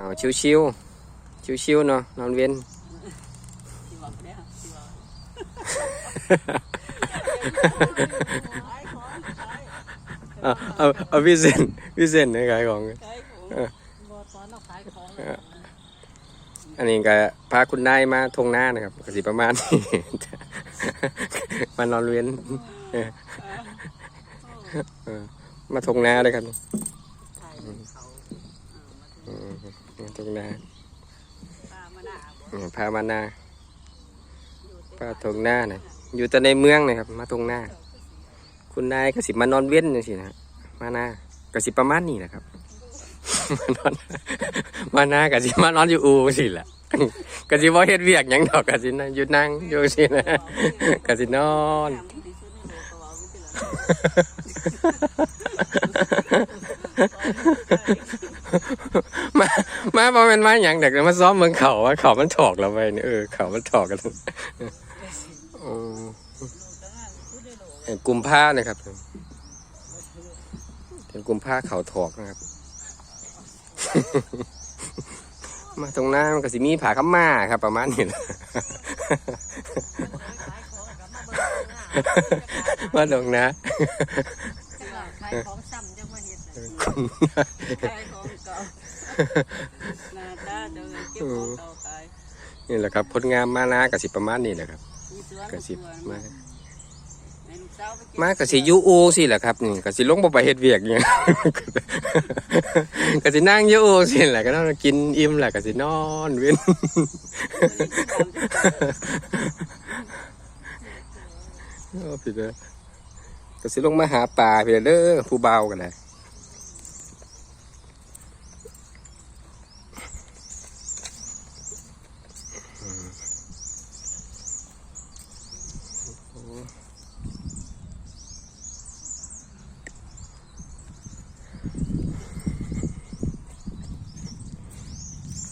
เอาชิวๆชิวๆเนาะนอนเว้นสิบอกเด้อสิบอกขายของขายเอาเอาเอาพี่เซนพี่เซนในขายของขายของเออบ่ตอนเราขายของอันนี้ก็พาคุณนายมาทงหน้านะครับก็สิประมาณนี้มานอนเว้นเออเออมาทงหน้าเลยครับ ขามมาทงนาป้ามานาบ่อืมพามาหน้าพาทงหน้านะอยู่แต่ในเมืองนะครับ มาทงหน้า คุณนายกสิมานอนเว้นจังซี่นะมานากสิประมาณนี้นะครับ มานอนมานากสิมานอนอยู่อูสิแหละกสิบ่เฮ็ดเวียกยังดอกกสินะอยู่นั่งอยู่สินะกสินอน ม่ที่สุดในมามาบ่างเด็กมาซ้อมเมืองเขาว่าเขามันถอกเราไปเนี่ยเออเขามันถอกกันเออเห็นกุมผ้านะครับเห็นกุมผ้าเขาถอกนะครับ มาตรงหน้ามันก็สิมีผาขาม่าครับ ประมาณนี้มาตรงน้าขายของซ้ำจังว่าเฮ็ดขายของเก่า น้าตาเดินเก็บของเก่าขายนี่แหละครับผลงานมานาก็สิประมาณนี้แหละครับมีสวนก็สิสวนมาให้ลูกสาวไปเก็บมาก็สิอยู่อูสิแหละครับนี่ก็สิลงบ่ไปเฮ็ดเวียกเนี่ยก็สินั่งอยู่อูสิแหละก็นอนกินอิ่มแหละก็สินอนเว้นโอ้พี่เด้อก็สิลงมาหาปลาพี่เด้อผู้เบาวกันเลย